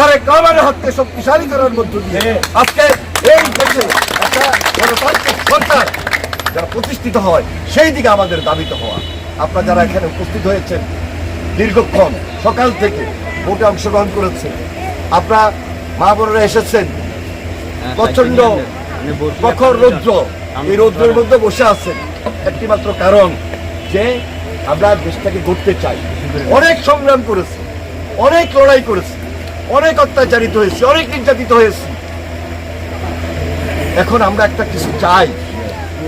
তারেক রহমানের হাতকে শক্তিশালী করার মধ্য দিয়ে আজকে এই দেশে একটা গণতান্ত্রিক সরকার যারা প্রতিষ্ঠিত হয় সেই দিকে আমাদের দাবিত হওয়া। আপনারা যারা এখানে উপস্থিত হয়েছেন দীর্ঘক্ষণ সকাল থেকে ভোটে অংশগ্রহণ করেছেন আপনারা মা বোনেরা এসেছেন। প্রচণ্ড প্রখর রৌদ্র এই রৌদ্রের মধ্যে বসে আছেন। একটি মাত্র কারণ যে আমরা দেশটাকে গড়তে চাই। অনেক সংগ্রাম করেছে অনেক লড়াই করেছি। অনেক অত্যাচারিত হয়েছি, অনেক নির্যাতিত হয়েছি। এখন আমরা একটা কিছু চাই।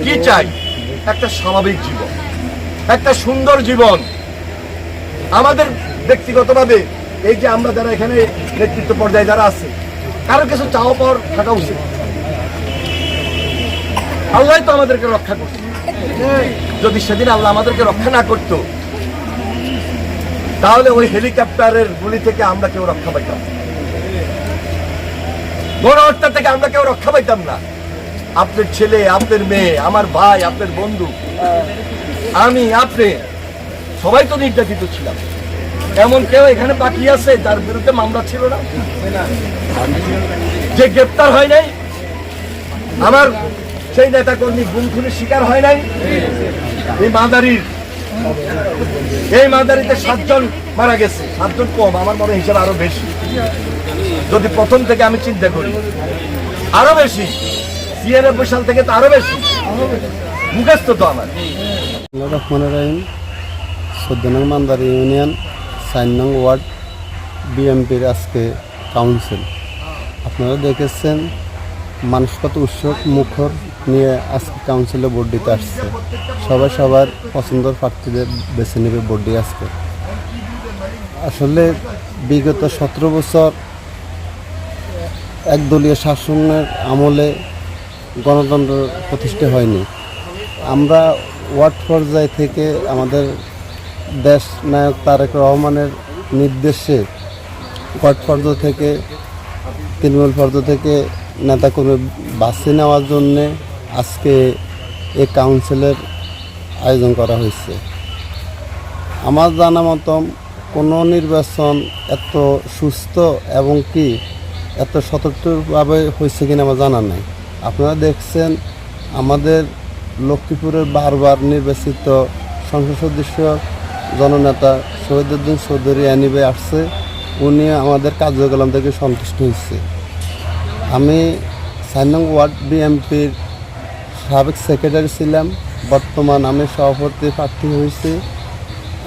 কি চাই? একটা স্বাভাবিক জীবন, একটা সুন্দর জীবন। আমাদের ব্যক্তিগতভাবে এই যে আমরা যারা এখানে নেতৃত্ব পর্যায়ে যারা আছে, কারও কিছু চাওয়া পাওয়ার থাকা উচিত। আল্লাহ তো আমাদেরকে রক্ষা করছে যদি সেদিন আল্লাহ আমাদেরকে রক্ষা না করতো তাহলে ওই হেলিকপ্টারের গুলি থেকে আমরা কেউ রক্ষা পাইতাম। গণহত্যা থেকে আমরা কেউ রক্ষা পাইতাম না। আপনার ছেলে, আপনার মেয়ে, আমার ভাই, আপনার বন্ধু, আমি, আপনি, সবাই তো নির্যাতিত ছিলাম। এমন কেউ এখানে বাকি আছে যার বিরুদ্ধে মামলা ছিল না? যে গ্রেপ্তার হয় নাই, আমার সেই নেতা কর্মী গুম খুনের শিকার হয় নাই, এই মাদারির এই মাদারিতে সাতজন মারা গেছে। সাতজন কম, আমার মনে হিসাবে আরও বেশি। যদি প্রথম থেকে আমি চিন্তা করি, আরও বেশি। ছিয়ানব্বই সাল থেকে তো আরও বেশি। মুখস্থ তো আমার। রহমান রাহিম, চোদ্দ নং মান্দারি ইউনিয়ন, চার নং ওয়ার্ড, বিএমপির আজকে কাউন্সিল। আপনারা দেখেছেন মানুষ কত উৎসব মুখর নিয়ে আজকে কাউন্সিলে ভোট দিতে আসছে। সবাই সবার পছন্দের প্রার্থীদের বেছে নেবে ভোট দিয়ে আজকে। আসলে বিগত সতেরো বছর একদলীয় শাসনের আমলে গণতন্ত্র প্রতিষ্ঠা হয়নি। আমরা ওয়ার্ড পর্যায় থেকে আমাদের দেশ নায়ক তারেক রহমানের নির্দেশে ওয়ার্ড পর্যায় থেকে, তৃণমূল পর্যায় থেকে নেতাকর্মী বাছে নেওয়ার জন্যে আজকে এই কাউন্সিলের আয়োজন করা হয়েছে। আমার জানা মতন কোনো নির্বাচন এত সুস্থ এবং কি এত সতর্কভাবে হয়েছে কিনা আমার জানা নাই। আপনারা দেখছেন আমাদের লক্ষ্মীপুরের বারবার নির্বাচিত সংসদ সদস্য জননেতা শহীদুদ্দিন চৌধুরী আনিবে আসছে। উনি আমাদের কার্যক্রম থেকে সন্তুষ্ট হয়েছে। আমি চার নং ওয়ার্ড বিএমপির সাবেক সেক্রেটারি ছিলাম। বর্তমান আমি সভাপতি প্রার্থী হয়েছি।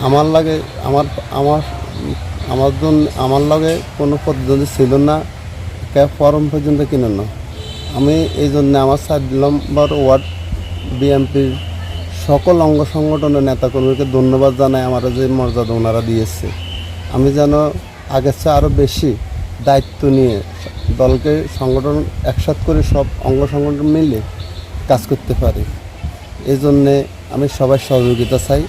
আমার লাগে আমার আমার আমার জন্য আমার লগে কোনো প্রতিদ্বন্দ্বী ছিল না। ফর্ম পর্যন্ত কিনে না। আমি এই জন্য আমার সাত নম্বর ওয়ার্ড বিএনপির সকল অঙ্গ সংগঠনের নেতাকর্মীকে ধন্যবাদ জানাই আমার যে মর্যাদা ওনারা দিয়েছে। আমি যেন আগের চেয়ে আরও বেশি দায়িত্ব নিয়ে দলকে সংগঠন একসাথ করে সব অঙ্গ সংগঠন মিলে কাজ করতে পারে। এজন্যে আমি সবাই সহযোগিতা চাই।